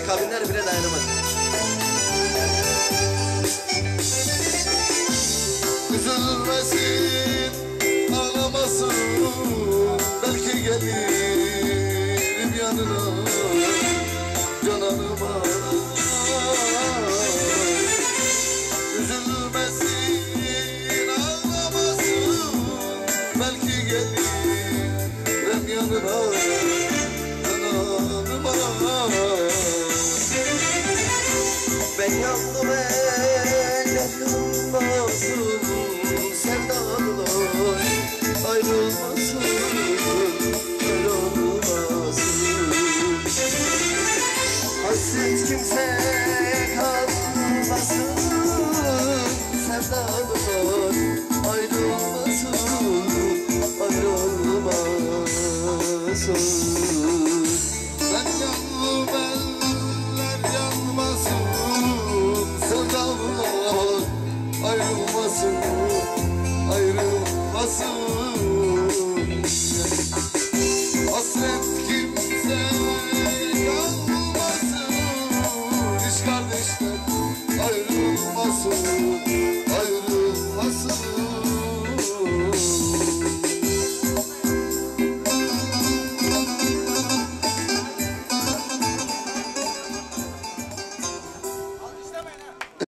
çekmeye kabinler bile dayanamaz. Üzülmesin, ağlamasın Belki gelirim yanına. Cananıma. Üzülmesin, ağlamasın Belki gelirim yanına. Cananıma Ben yandım eller yanmasın Sevdalılar ayrılmasın Ayrılmasın. Hasret kimse kalmasın Sevdalılar ayrılmasın Ayrılmasın ayrılmasın Ayrılmasın. Hasret kimse kalmasın İş kardeşler ayrılmasın